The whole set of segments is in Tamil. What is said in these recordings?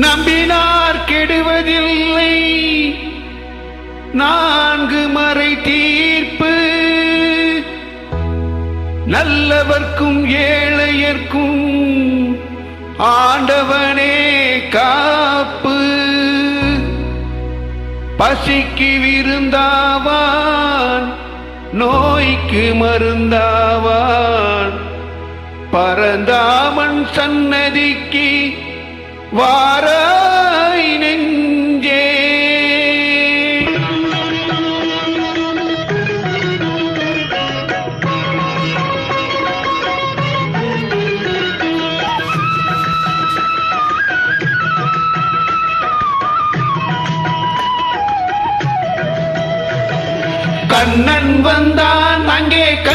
நம்பினார் கெடுவதில்லை. நான்கு மறை தீர்ப்பு. நல்லவர்க்கும் ஏழையர்க்கும் ஆண்டவனே காப்பு. பசிக்கு விருந்தாவான் நோய்க்கு மருந்தாவான். பரந்தாமன் சன்னதிக்கு வாராய் நெஞ்சே. கண்ணன் வந்தான்.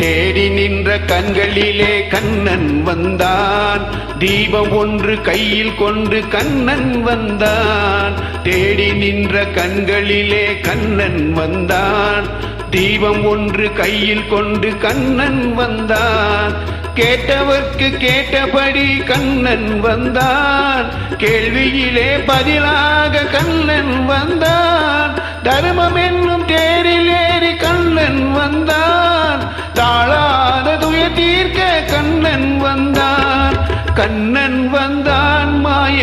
தேடி நின்ற கண்களிலே கண்ணன் வந்தான். தீபம் ஒன்று கையில் கொண்டு கண்ணன் வந்தான். தேடி நின்ற கண்களிலே கண்ணன் வந்தான். தீபம் ஒன்று கையில் கொண்டு கண்ணன் வந்தான். கேட்டவர்க்கு கேட்டபடி கண்ணன் வந்தான். கேள்வியிலே பதிலாக கண்ணன் வந்தான். தர்மம் என்னும் தேரில் ஏறி கண்ணன் வந்தான்.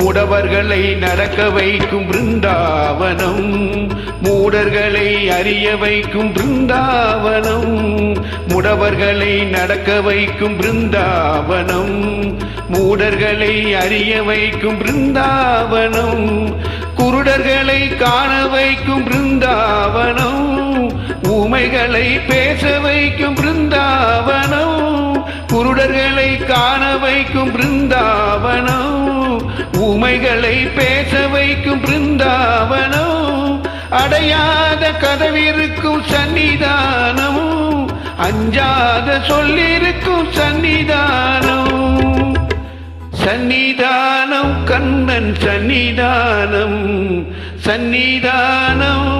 முடவர்களை நடக்க வைக்கும் பிருந்தாவனம். மூடர்களை அறிய வைக்கும் பிருந்தாவனம். முடவர்களை நடக்க வைக்கும் பிருந்தாவனம். மூடர்களை அறிய வைக்கும் பிருந்தாவனம். குருடர்களை காண வைக்கும் பிருந்தாவனம். ஊமைகளை பேச வைக்கும் பிருந்தாவனம். குருடர்களை காண வைக்கும் பிருந்தாவனம். ஊமைகளை பேச வைக்கும் பிருந்தாவனம் அடையாத கதவிருக்கும் சன்னிதானமும் அஞ்சாத சொல்லிருக்கும் சன்னிதானம் சன்னிதானம் கண்ணன் சன்னிதானம் சன்னிதானம்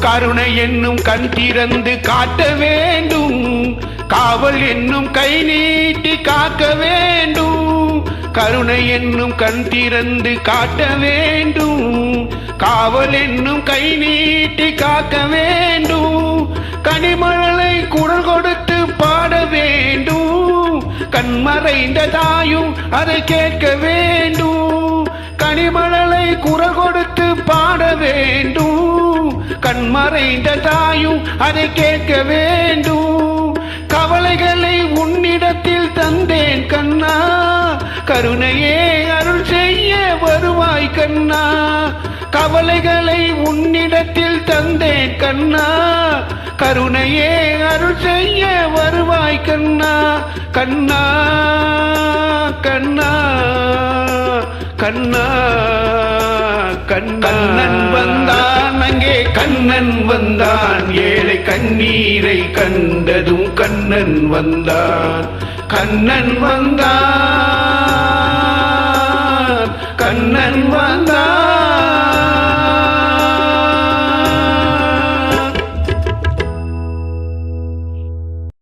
கருணை என்னும் கண் திறந்து காட்ட வேண்டும். காவல் என்னும் கை நீட்டி காக்க வேண்டும். கருணை என்னும் கண் திறந்து காட்ட வேண்டும். காவல் என்னும் கை நீட்டி காக்க வேண்டும். கனிமழலை குரல் கொடுத்து பாட வேண்டும். கண்மறைந்த தாயும் அதை கேட்க வேண்டும். கனிமழலை குரல் கொடுத்து பாட நிறைந்த தாயும் அதை கேட்க வேண்டும். கவலைகளை உன்னிடத்தில் தந்தேன் கண்ணா. கருணையே அருள் செய்ய வருவாய் கண்ணா. கவலைகளை உன்னிடத்தில் தந்தேன் கண்ணா. கருணையே அருள் செய்ய வருவாய் கண்ணா கண்ணா கண்ணா கண்ணா. கண்ணன் வந்தான் கண்ணன் வந்தான் ஏழை கண்ணீரை கண்டதும் கண்ணன் வந்தான். கண்ணன் வந்தான் கண்ணன் வந்தான்.